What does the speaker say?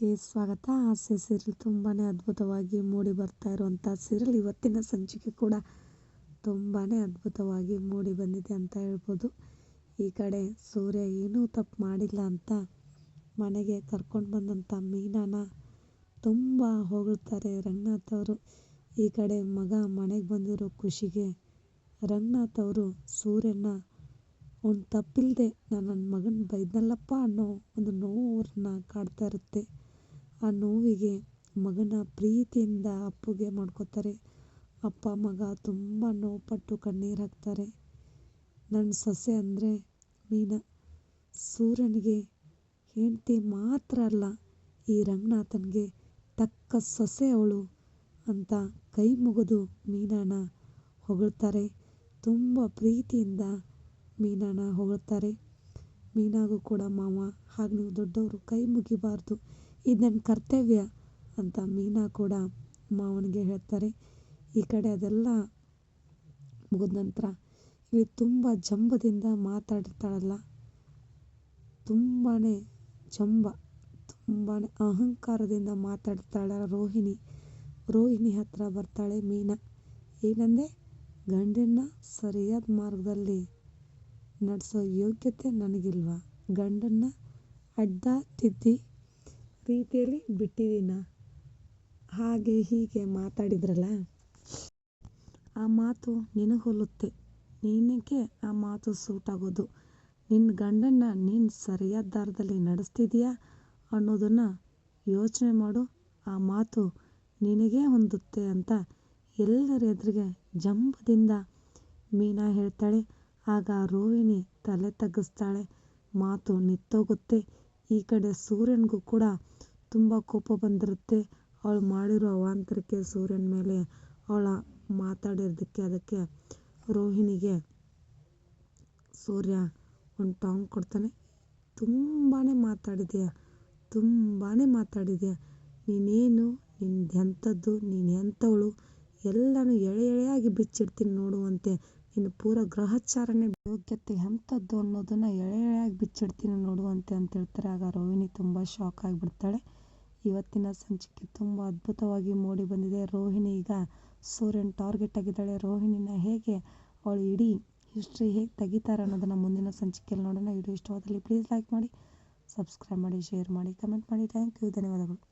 ಸ್ವಾಗತ. ಆಸೆ ಸೀರಿಯಲ್ ತುಂಬಾ ಅದ್ಭುತವಾಗಿ ಮೂಡಿ ಬರ್ತಾ ಇರುವಂಥ ಸೀರಿಯಲ್ ಇವತ್ತಿನ ಸಂಚಿಕೆ ಕೂಡ ತುಂಬಾ ಅದ್ಭುತವಾಗಿ ಮೂಡಿ ಬಂದಿದೆ ಅಂತ ಹೇಳ್ಬೋದು. ಈ ಕಡೆ ಸೂರ್ಯ ಏನೂ ತಪ್ಪು ಮಾಡಿಲ್ಲ ಅಂತ ಮನೆಗೆ ಕರ್ಕೊಂಡು ಬಂದಂಥ ಮೀನಾನ ತುಂಬ ಹೊಗಳ್ತಾರೆ ರಂಗನಾಥ್ ಅವರು. ಈ ಕಡೆ ಮಗ ಮನೆಗೆ ಬಂದಿರೋ ಖುಷಿಗೆ ರಂಗನಾಥ್ ಅವರು ಸೂರ್ಯನ ಒಂದು ತಪ್ಪಿಲ್ಲದೆ ನಾನು ನನ್ನ ಮಗನ ಬೈದ್ನಲ್ಲಪ್ಪ ಅನ್ನೋ ಒಂದು ನೋವು ಅವ್ರನ್ನ ಕಾಡ್ತಾ ಇರುತ್ತೆ. ಆ ನೋವಿಗೆ ಮಗನ ಪ್ರೀತಿಯಿಂದ ಅಪ್ಪುಗೆ ಮಾಡ್ಕೋತಾರೆ. ಅಪ್ಪ ಮಗ ತುಂಬ ನೋವುಪಟ್ಟು ಕಣ್ಣೀರು ಹಾಕ್ತಾರೆ. ನನ್ನ ಸೊಸೆ ಅಂದರೆ ಮೀನಾ. ಸೂರ್ಯನಿಗೆ ಹೆಂಡತಿ ಮಾತ್ರ ಅಲ್ಲ, ಈ ರಂಗನಾಥನಿಗೆ ತಕ್ಕ ಸೊಸೆ ಅವಳು ಅಂತ ಕೈ ಮುಗಿದು ಮೀನಾನ ಹೊಗಳ್ತಾರೆ. ತುಂಬ ಪ್ರೀತಿಯಿಂದ ಮೀನಾನ ಹೊಗಳ್ತಾರೆ. ಮೀನಾಗೂ ಕೂಡ ಮಾವ, ಹಾಗೆ ನೀವು ದೊಡ್ಡವರು ಕೈ ಮುಗಿಬಾರ್ದು. ಇದು ನನ್ನ ಕರ್ತವ್ಯ ಅಂತ ಮೀನಾ ಕೂಡ ಮಾವನಿಗೆ ಹೇಳ್ತಾರೆ. ಈ ಕಡೆ ಅದೆಲ್ಲ ಮುಗಿದ ನಂತರ ಇಲ್ಲಿ ತುಂಬ ಜಂಬದಿಂದ ಮಾತಾಡಿರ್ತಾಳಲ್ಲ ತುಂಬಾ ಜಂಬ ತುಂಬಾ ಅಹಂಕಾರದಿಂದ ಮಾತಾಡ್ತಾಳೆ ರೋಹಿಣಿ. ರೋಹಿಣಿ ಹತ್ರ ಬರ್ತಾಳೆ ಮೀನಾ. ಏನಂದೆ? ಗಂಡನ್ನ ಸರಿಯಾದ ಮಾರ್ಗದಲ್ಲಿ ನಡೆಸೋ ಯೋಗ್ಯತೆ ನನಗಿಲ್ವಾ? ಗಂಡನ್ನ ಅಡ್ಡ ತಿದ್ದಿ ರೀತಿಯಲ್ಲಿ ಬಿಟ್ಟಿದ್ದೀನ? ಹಾಗೆ ಹೀಗೆ ಮಾತಾಡಿದ್ರಲ್ಲ? ಆ ಮಾತು ನಿನಗೆ ಹೊಲುತ್ತೆ. ನಿನಗೆ ಆ ಮಾತು ಸೂಟ್ ಆಗೋದು. ನಿನ್ನ ಗಂಡನ್ನ ನೀನು ಸರಿಯಾದ ದಾರದಲ್ಲಿ ನಡೆಸ್ತಿದೀಯಾ ಅನ್ನೋದನ್ನು ಯೋಚನೆ ಮಾಡು. ಆ ಮಾತು ನಿನಗೇ ಹೊಂದುತ್ತೆ ಅಂತ ಎಲ್ಲರ ಎದುರಿಗೆ ಜಂಬದಿಂದ ಮೀನಾ ಹೇಳ್ತಾಳೆ. ಆಗ ರೋಹಿಣಿ ತಲೆ ತಗ್ಗಿಸ್ತಾಳೆ. ಮಾತು ನಿತ್ತೋಗುತ್ತೆ ಈ ಕಡೆ ಸೂರ್ಯನಿಗೂ ಕೂಡ ತುಂಬ ಕೋಪ ಬಂದಿರುತ್ತೆ. ಅವಳು ಮಾಡಿರೋ ಅವಾಂತರಕ್ಕೆ ಸೂರ್ಯನ ಮೇಲೆ ಅವಳ ಮಾತಾಡಿರೋದಕ್ಕೆ ಅದಕ್ಕೆ ರೋಹಿಣಿಗೆ ಸೂರ್ಯ ಒಂದು ಟಾಂಗ್ ಕೊಡ್ತಾನೆ. ತುಂಬಾ ಮಾತಾಡಿದೆಯಾ? ತುಂಬಾ ಮಾತಾಡಿದೆಯಾ? ನೀನೇನು? ನಿಂದೆಂಥದ್ದು? ನೀನು ಎಂಥವಳು ಎಲ್ಲನೂ ಎಳೆ ಎಳೆಯಾಗಿ ಬಿಚ್ಚಿಡ್ತೀನಿ ನೋಡುವಂತೆ. ನೀನು ಪೂರ ಗ್ರಹಚಾರನೇ ಯೋಗ್ಯತೆ ಎಂಥದ್ದು ಅನ್ನೋದನ್ನು ಎಳೆ ಎಳೆಯಾಗಿ ಬಿಚ್ಚಿಡ್ತೀನಿ ನೋಡುವಂತೆ ಅಂತ ಹೇಳ್ತಾರೆ. ಆಗ ರೋಹಿಣಿ ತುಂಬ ಶಾಕ್ ಆಗಿಬಿಡ್ತಾಳೆ. ಇವತ್ತಿನ ಸಂಚಿಕೆ ತುಂಬ ಅದ್ಭುತವಾಗಿ ಮೂಡಿ ಬಂದಿದೆ. ರೋಹಿಣಿ ಈಗ ಸೂರ್ಯನ್ ಟಾರ್ಗೆಟ್ ಆಗಿದ್ದಾಳೆ. ರೋಹಿಣಿನ ಹೇಗೆ ಅವಳು ಇಡೀ ಹಿಸ್ಟ್ರಿ ಹೇಗೆ ತೆಗಿತಾರೆ ಅನ್ನೋದನ್ನು ಮುಂದಿನ ಸಂಚಿಕೆಯಲ್ಲಿ ನೋಡೋಣ. ವಿಡಿಯೋ ಇಷ್ಟವಾದಲ್ಲಿ ಪ್ಲೀಸ್ ಲೈಕ್ ಮಾಡಿ ಸಬ್ಸ್ಕ್ರೈಬ್ ಮಾಡಿ ಶೇರ್ ಮಾಡಿ ಕಮೆಂಟ್ ಮಾಡಿ. ಥ್ಯಾಂಕ್ ಯು ಧನ್ಯವಾದಗಳು.